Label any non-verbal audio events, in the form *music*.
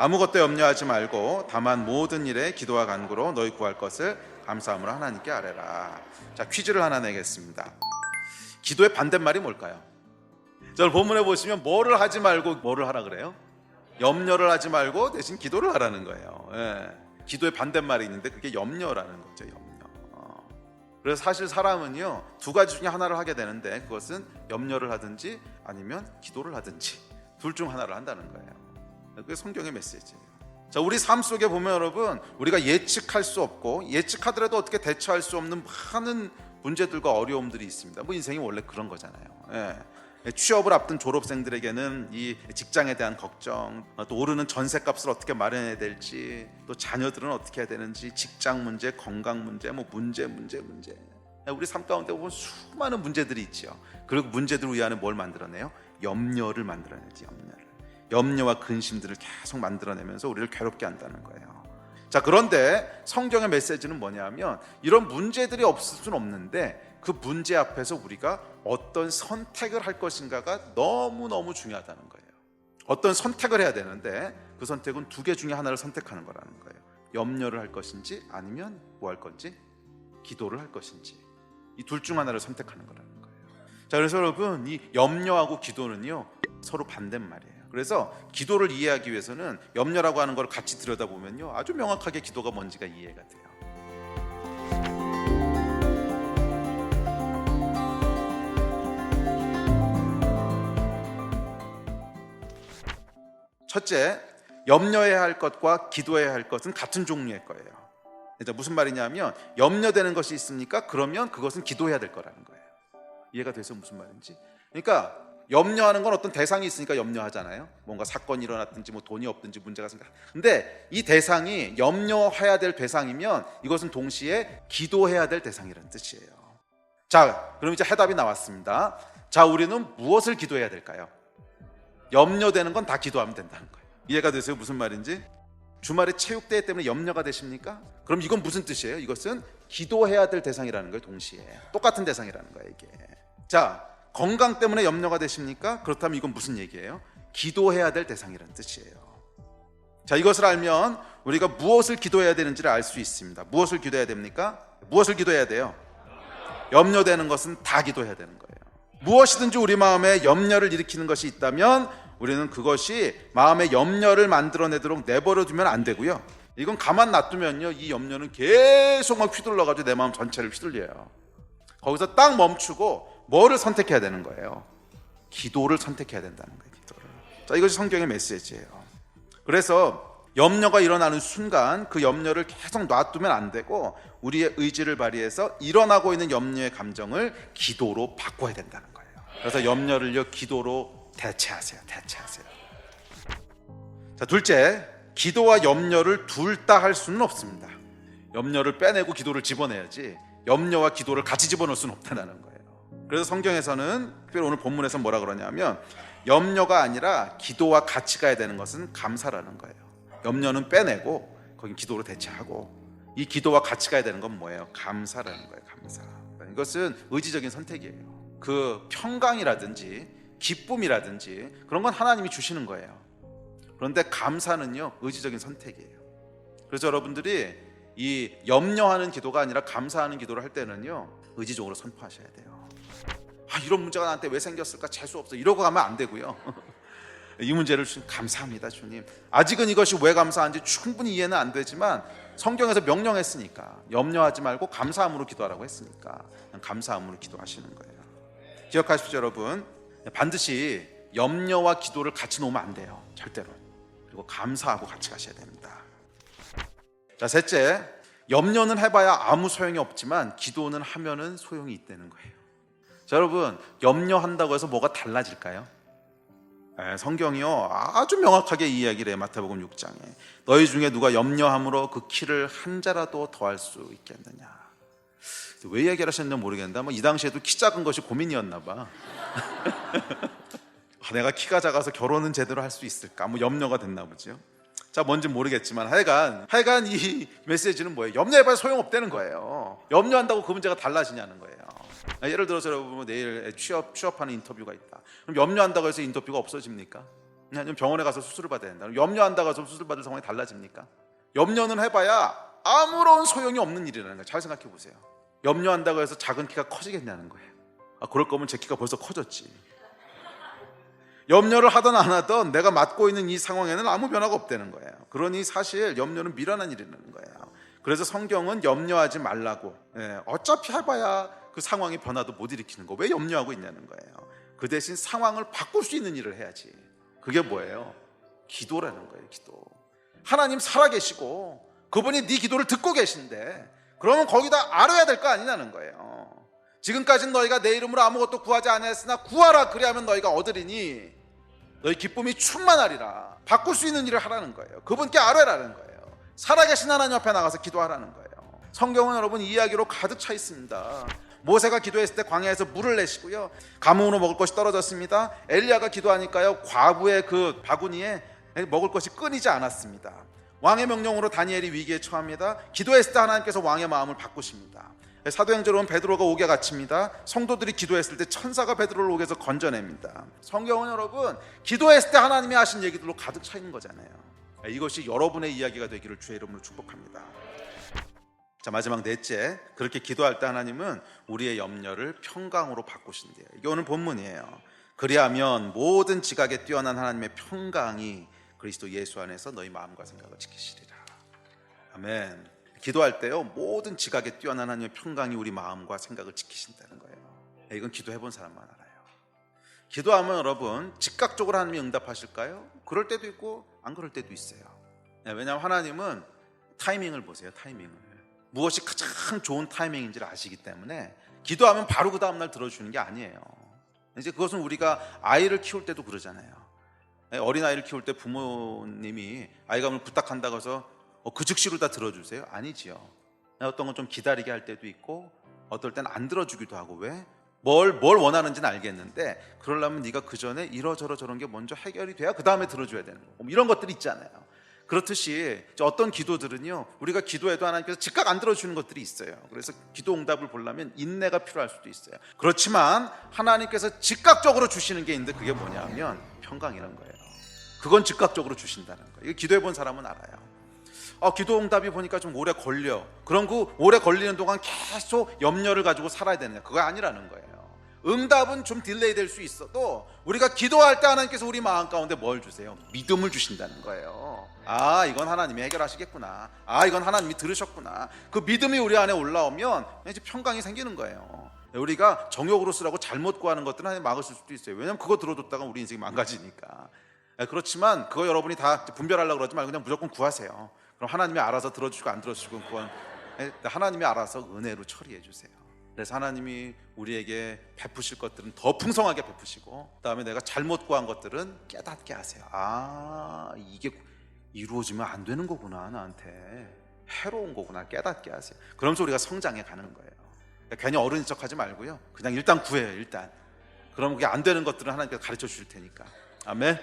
아무것도 염려하지 말고 다만 모든 일에 기도와 간구로 너희 구할 것을 감사함으로 하나님께 아뢰라. 자 퀴즈를 하나 내겠습니다. 기도의 반대말이 뭘까요? 저 본문에 보시면 뭐를 하지 말고 뭐를 하라 그래요? 염려를 하지 말고 대신 기도를 하라는 거예요. 예. 기도의 반대말이 있는데 그게 염려라는 거죠. 염려. 어. 그래서 사실 사람은요 두 가지 중에 하나를 하게 되는데 그것은 염려를 하든지 아니면 기도를 하든지 둘 중 하나를 한다는 거예요. 그게 성경의 메시지예요. 자, 우리 삶 속에 보면 여러분 우리가 예측할 수 없고 예측하더라도 어떻게 대처할 수 없는 많은 문제들과 어려움들이 있습니다. 뭐 인생이 원래 그런 거잖아요. 예. 취업을 앞둔 졸업생들에게는 이 직장에 대한 걱정, 또 오르는 전세값을 어떻게 마련해야 될지, 또 자녀들은 어떻게 해야 되는지, 직장 문제, 건강 문제, 뭐 문제, 문제, 문제. 우리 삶 가운데 보면 수많은 문제들이 있죠. 그리고 문제들 위안에 뭘 만들어내요? 염려를 만들어내지, 염려를. 염려와 근심들을 계속 만들어내면서 우리를 괴롭게 한다는 거예요. 자, 그런데 성경의 메시지는 뭐냐면 이런 문제들이 없을 수는 없는데 그 문제 앞에서 우리가 어떤 선택을 할 것인가가 너무너무 중요하다는 거예요. 어떤 선택을 해야 되는데 그 선택은 두 개 중에 하나를 선택하는 거라는 거예요. 염려를 할 것인지 아니면 뭐 할 건지 기도를 할 것인지 이 둘 중 하나를 선택하는 거라는 거예요. 자, 그래서 여러분 이 염려하고 기도는요 서로 반대말이에요. 그래서 기도를 이해하기 위해서는 염려라고 하는 걸 같이 들여다보면요 아주 명확하게 기도가 뭔지가 이해가 돼요. 첫째, 염려해야 할 것과 기도해야 할 것은 같은 종류의 거예요. 그러니까 무슨 말이냐면 염려되는 것이 있습니까? 그러면 그것은 기도해야 될 거라는 거예요. 이해가 돼서 무슨 말인지? 그러니까 염려하는 건 어떤 대상이 있으니까 염려하잖아요. 뭔가 사건이 일어났든지 뭐 돈이 없든지 문제가 생겨. 근데 이 대상이 염려해야 될 대상이면 이것은 동시에 기도해야 될 대상이라는 뜻이에요. 자, 그럼 이제 해답이 나왔습니다. 자, 우리는 무엇을 기도해야 될까요? 염려되는 건 다 기도하면 된다는 거예요. 이해가 되세요? 무슨 말인지? 주말에 체육대회 때문에 염려가 되십니까? 그럼 이건 무슨 뜻이에요? 이것은 기도해야 될 대상이라는 거예요, 동시에. 똑같은 대상이라는 거예요, 이게. 자, 건강 때문에 염려가 되십니까? 그렇다면 이건 무슨 얘기예요? 기도해야 될 대상이라는 뜻이에요. 자, 이것을 알면 우리가 무엇을 기도해야 되는지를 알 수 있습니다. 무엇을 기도해야 됩니까? 무엇을 기도해야 돼요? 염려되는 것은 다 기도해야 되는 거예요. 무엇이든지 우리 마음에 염려를 일으키는 것이 있다면 우리는 그것이 마음의 염려를 만들어내도록 내버려 두면 안 되고요. 이건 가만 놔두면요, 이 염려는 계속 막 휘둘러가지고 내 마음 전체를 휘둘려요. 거기서 딱 멈추고 뭐를 선택해야 되는 거예요? 기도를 선택해야 된다는 거예요. 기도를. 자, 이것이 성경의 메시지예요. 그래서 염려가 일어나는 순간 그 염려를 계속 놔두면 안 되고 우리의 의지를 발휘해서 일어나고 있는 염려의 감정을 기도로 바꿔야 된다는 거예요. 그래서 염려를요 기도로 대체하세요. 대체하세요. 자, 둘째, 기도와 염려를 둘 다 할 수는 없습니다. 염려를 빼내고 기도를 집어내야지 염려와 기도를 같이 집어넣을 수는 없다는 거예요. 그래서 성경에서는 특별히 오늘 본문에서 뭐라 그러냐면 염려가 아니라 기도와 같이 가야 되는 것은 감사라는 거예요. 염려는 빼내고 거기 기도로 대체하고 이 기도와 같이 가야 되는 건 뭐예요? 감사라는 거예요. 감사. 이것은 의지적인 선택이에요. 그 평강이라든지 기쁨이라든지 그런 건 하나님이 주시는 거예요. 그런데 감사는요 의지적인 선택이에요. 그래서 여러분들이 이 염려하는 기도가 아니라 감사하는 기도를 할 때는요 의지적으로 선포하셔야 돼요. 아 이런 문제가 나한테 왜 생겼을까 재수 없어 이러고 가면 안 되고요. *laughs* 이 문제를 주님 감사합니다 주님. 아직은 이것이 왜 감사한지 충분히 이해는 안 되지만 성경에서 명령했으니까 염려하지 말고 감사함으로 기도하라고 했으니까 감사함으로 기도하시는 거예요. 기억하십시오 여러분. 반드시 염려와 기도를 같이 놓으면 안 돼요. 절대로. 그리고 감사하고 같이 가셔야 됩니다. 자, 셋째. 염려는 해봐야 아무 소용이 없지만 기도는 하면은 소용이 있다는 거예요. 자, 여러분, 염려한다고 해서 뭐가 달라질까요? 네, 성경이요 아주 명확하게 이야기를 해요 마태복음 6장에 너희 중에 누가 염려함으로 그 키를 한 자라도 더할 수 있겠느냐 왜 얘기를 하셨는지 모르겠는데 아마 이 당시에도 키 작은 것이 고민이었나 봐 *laughs* 아, 내가 키가 작아서 결혼은 제대로 할 수 있을까? 뭐 염려가 됐나 보죠. 자, 뭔지 모르겠지만 하여간 하여간 이 메시지는 뭐예요? 염려해봐야 소용없다는 거예요. 염려한다고 그 문제가 달라지냐는 거예요. 예를 들어서 여러분 내일 취업 취업하는 인터뷰가 있다. 그럼 염려한다고 해서 인터뷰가 없어집니까? 아니면 병원에 가서 수술을 받아야 된다. 염려한다고 해서 수술 받을 상황이 달라집니까? 염려는 해봐야 아무런 소용이 없는 일이라는 거예요. 잘 생각해 보세요. 염려한다고 해서 작은 키가 커지겠냐는 거예요. 아, 그럴 거면 제 키가 벌써 커졌지. 염려를 하든 안 하든 내가 맡고 있는 이 상황에는 아무 변화가 없다는 거예요. 그러니 사실 염려는 미련한 일이라는 거예요. 그래서 성경은 염려하지 말라고. 예, 어차피 해봐야 그 상황의 변화도 못 일으키는 거. 왜 염려하고 있냐는 거예요. 그 대신 상황을 바꿀 수 있는 일을 해야지. 그게 뭐예요? 기도라는 거예요. 기도. 하나님 살아계시고 그분이 네 기도를 듣고 계신데 그러면 거기다 알아야 될 거 아니냐는 거예요. 지금까지는 너희가 내 이름으로 아무것도 구하지 않았으나 구하라 그리하면 너희가 얻으리니 너희 기쁨이 충만하리라. 바꿀 수 있는 일을 하라는 거예요. 그분께 알아라는 거예요. 살아계신 하나님 앞에 나가서 기도하라는 거예요. 성경은 여러분 이야기로 가득 차 있습니다. 모세가 기도했을 때 광야에서 물을 내시고요. 가뭄으로 먹을 것이 떨어졌습니다. 엘리야가 기도하니까요. 과부의 그 바구니에 먹을 것이 끊이지 않았습니다. 왕의 명령으로 다니엘이 위기에 처합니다. 기도했을 때 하나님께서 왕의 마음을 바꾸십니다. 사도행전은 베드로가 옥에 갇힙니다. 성도들이 기도했을 때 천사가 베드로를 옥에서 건져냅니다. 성경은 여러분 기도했을 때 하나님이 하신 얘기들로 가득 차 있는 거잖아요. 이것이 여러분의 이야기가 되기를 주의 이름으로 축복합니다. 자 마지막 넷째 그렇게 기도할 때 하나님은 우리의 염려를 평강으로 바꾸신대요. 이게 오늘 본문이에요. 그리하면 모든 지각에 뛰어난 하나님의 평강이 그리스도 예수 안에서 너희 마음과 생각을 지키시리라. 아멘. 기도할 때요 모든 지각에 뛰어난 하나님의 평강이 우리 마음과 생각을 지키신다는 거예요. 네, 이건 기도해 본 사람만 알아요. 기도하면 여러분 즉각적으로 하나님이 응답하실까요? 그럴 때도 있고 안 그럴 때도 있어요. 네, 왜냐하면 하나님은 타이밍을 보세요. 타이밍을 무엇이 가장 좋은 타이밍인지를 아시기 때문에 기도하면 바로 그 다음 날 들어주는 게 아니에요. 이제 그것은 우리가 아이를 키울 때도 그러잖아요. 어린 아이를 키울 때 부모님이 아이가 뭘 부탁한다고 해서 어, 그 즉시로 다 들어주세요? 아니지요. 어떤 건 좀 기다리게 할 때도 있고 어떨 땐 안 들어주기도 하고 왜? 뭘, 뭘 원하는지는 알겠는데 그러려면 네가 그 전에 이러저러 저런 게 먼저 해결이 돼야 그 다음에 들어줘야 되는 거고 뭐 이런 것들이 있잖아요. 그렇듯이 어떤 기도들은요 우리가 기도해도 하나님께서 즉각 안 들어주는 것들이 있어요. 그래서 기도 응답을 보려면 인내가 필요할 수도 있어요. 그렇지만 하나님께서 즉각적으로 주시는 게 있는데 그게 뭐냐면 평강이라는 거예요. 그건 즉각적으로 주신다는 거예요. 이거 기도해 본 사람은 알아요. 아, 기도 응답이 보니까 좀 오래 걸려. 그럼 그 오래 걸리는 동안 계속 염려를 가지고 살아야 되느냐? 그거 아니라는 거예요. 응답은 좀 딜레이 될 수 있어도 우리가 기도할 때 하나님께서 우리 마음 가운데 뭘 주세요? 믿음을 주신다는 거예요. 아, 이건 하나님이 해결하시겠구나. 아, 이건 하나님이 들으셨구나. 그 믿음이 우리 안에 올라오면 이제 평강이 생기는 거예요. 우리가 정욕으로 쓰라고 잘못 구하는 것들은 하나님 막으실 수도 있어요. 왜냐하면 그거 들어뒀다가 우리 인생이 망가지니까. 그렇지만 그거 여러분이 다 분별하려고 그러지 말고 그냥 무조건 구하세요. 그럼 하나님이 알아서 들어주시고 안 들어주시고 그건 하나님이 알아서 은혜로 처리해 주세요. 그래서 하나님이 우리에게 베푸실 것들은 더 풍성하게 베푸시고 그다음에 내가 잘못 구한 것들은 깨닫게 하세요. 아 이게 이루어지면 안 되는 거구나 나한테 해로운 거구나 깨닫게 하세요. 그러면서 우리가 성장해 가는 거예요. 그러니까 괜히 어른인 척하지 말고요. 그냥 일단 구해요. 일단. 그럼 그게 안 되는 것들은 하나님께서 가르쳐 주실 테니까. 아멘.